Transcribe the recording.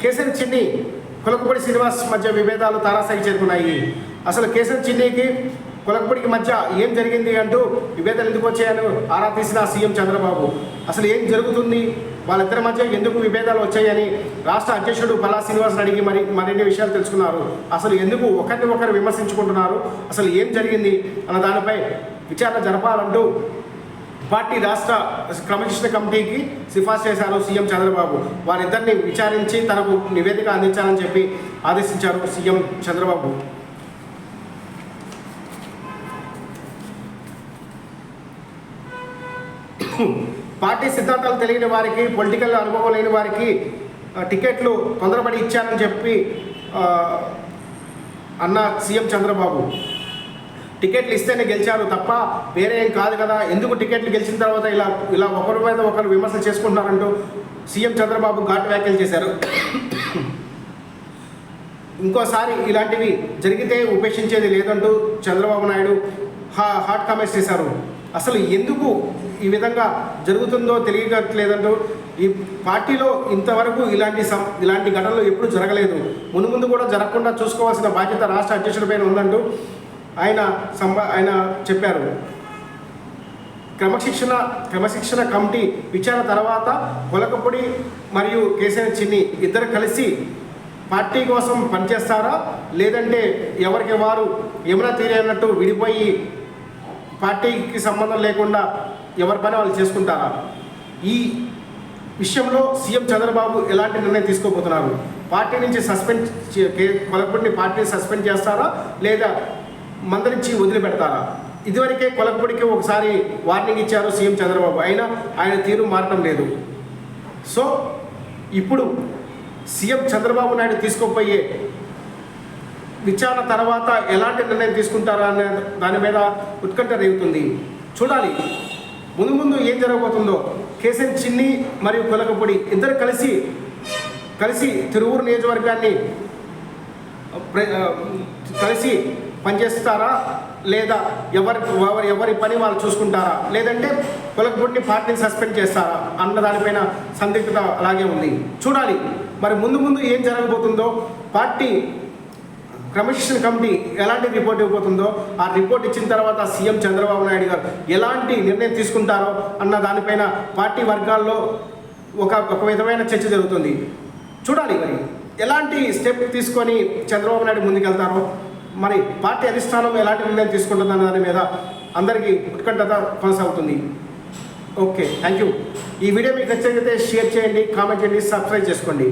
కేసరి చిన్ని కులకపూడి శ్రీనివాస్ మధ్య విభేదాలు తారాస్థాయికి చేరుకున్నాయి. అసలు కేసరి చిన్నికి కులకపూడికి మధ్య ఏం జరిగింది అంటూ విభేదాలు ఎందుకు వచ్చాయని ఆరా తీసిన సీఎం చంద్రబాబు. అసలు ఏం జరుగుతుంది? వాళ్ళిద్దరి మధ్య ఎందుకు విభేదాలు వచ్చాయని రాష్ట్ర అధ్యక్షుడు పల్లా శ్రీనివాస్ అడిగి మరి మరిన్ని విషయాలు తెలుసుకున్నారు. అసలు ఎందుకు ఒకరిని ఒకరు విమర్శించుకుంటున్నారు? అసలు ఏం జరిగింది? అన్న దానిపై విచారణ జరపాలంటూ పార్టీ రాష్ట్ర క్రమశిక్షణ కమిటీకి సిఫార్సు చేశారు సీఎం చంద్రబాబు. వారిద్దరిని విచారించి తనకు నివేదిక అందించాలని చెప్పి ఆదేశించారు సీఎం చంద్రబాబు. పార్టీ సిద్ధాంతాలు తెలియని వారికి పొలిటికల్ అనుభవం లేని వారికి టికెట్లు తొందరపడి ఇచ్చారని చెప్పి అన్న సీఎం చంద్రబాబు. టికెట్లు ఇస్తేనే గెలిచారు తప్ప వేరే ఏం కాదు కదా. ఎందుకు టికెట్లు గెలిచిన తర్వాత ఇలా ఇలా ఒకరి మీద ఒకరు విమర్శలు చేసుకుంటున్నారంటూ సీఎం చంద్రబాబు ఘాటు వ్యాఖ్యలు చేశారు. ఇంకోసారి ఇలాంటివి జరిగితే ఉపేక్షించేది లేదంటూ చంద్రబాబు నాయుడు హా హాట్ కామెంట్స్ చేశారు. అసలు ఎందుకు ఈ విధంగా జరుగుతుందో తెలియట్లేదంటూ ఈ పార్టీలో ఇంతవరకు ఇలాంటి సం ఇలాంటి ఘటనలు ఎప్పుడు జరగలేదు. మును ముందు కూడా జరగకుండా చూసుకోవాల్సిన బాధ్యత రాష్ట్ర అధ్యక్షుడిపైన ఉందంటూ ఆయన సంబ ఆయన చెప్పారు. క్రమశిక్షణ క్రమశిక్షణ కమిటీ విచారణ తర్వాత కొలకపొడి మరియు కేసీఆర్ చిన్ని ఇద్దరు కలిసి పార్టీ కోసం పనిచేస్తారా? లేదంటే ఎవరికి వారు యమున తీరేనట్టు విడిపోయి పార్టీకి సంబంధం లేకుండా ఎవరి పని వాళ్ళు చేసుకుంటారా? ఈ విషయంలో సీఎం చంద్రబాబు ఎలాంటి నిర్ణయం తీసుకోబోతున్నారు? పార్టీ నుంచి సస్పెండ్ చే- కే- పార్టీని సస్పెండ్ చేస్తారా? లేదా మందరించి వదిలిపెడతారా? ఇదివరకే కొలకపొడికి ఒకసారి వార్నింగ్ ఇచ్చారు సీఎం చంద్రబాబు. అయినా ఆయన తీరు మారటం లేదు. సో ఇప్పుడు సీఎం చంద్రబాబు నాయుడు తీసుకోపోయే విచారణ తర్వాత ఎలాంటి నిర్ణయం తీసుకుంటారా అనే దాని మీద ఉత్కంఠ రేగుతుంది. చూడాలి. ముందు ముందు ఏం జరగబోతుందో. కేసీఆర్ చిన్ని మరియు కొలకపూడి ఇద్దరు కలిసి కలిసి తిరువురు నియోజకవర్గాన్ని ప్ర- కలిసి పనిచేస్తారా? లేదా ఎవరి ఎవరు ఎవరి పని వాళ్ళు చూసుకుంటారా? లేదంటే కొలకపొడిని పార్టీని సస్పెండ్ చేస్తారా? అన్న దానిపైన సందిగ్ధత అలాగే ఉంది. చూడాలి. మరి ముందు ముందు ఏం జరగబోతుందో పార్టీ క్రమశిక్షణ కమిటీ ఎలాంటి రిపోర్ట్ ఇవ్వబోతుందో ఆ రిపోర్ట్ ఇచ్చిన తర్వాత సీఎం చంద్రబాబు నాయుడు గారు ఎలాంటి నిర్ణయం తీసుకుంటారో అన్న దానిపైన పార్టీ వర్గాల్లో ఒక ఒక విధమైన చర్చ జరుగుతుంది. చూడాలి మరి. ఎలాంటి స్టెప్ తీసుకొని చంద్రబాబు నాయుడు ముందుకెళ్తారో మరి పార్టీ అధిష్టానం ఎలాంటి నిర్ణయం తీసుకుంటుందన్న దాని మీద అందరికీ ఉత్కంఠత కొనసాగుతుంది. ఓకే థ్యాంక్ యూ ఈ వీడియో మీకు నచ్చినట్లయితే షేర్ చేయండి కామెంట్ చేయండి సబ్స్క్రైబ్ చేసుకోండి.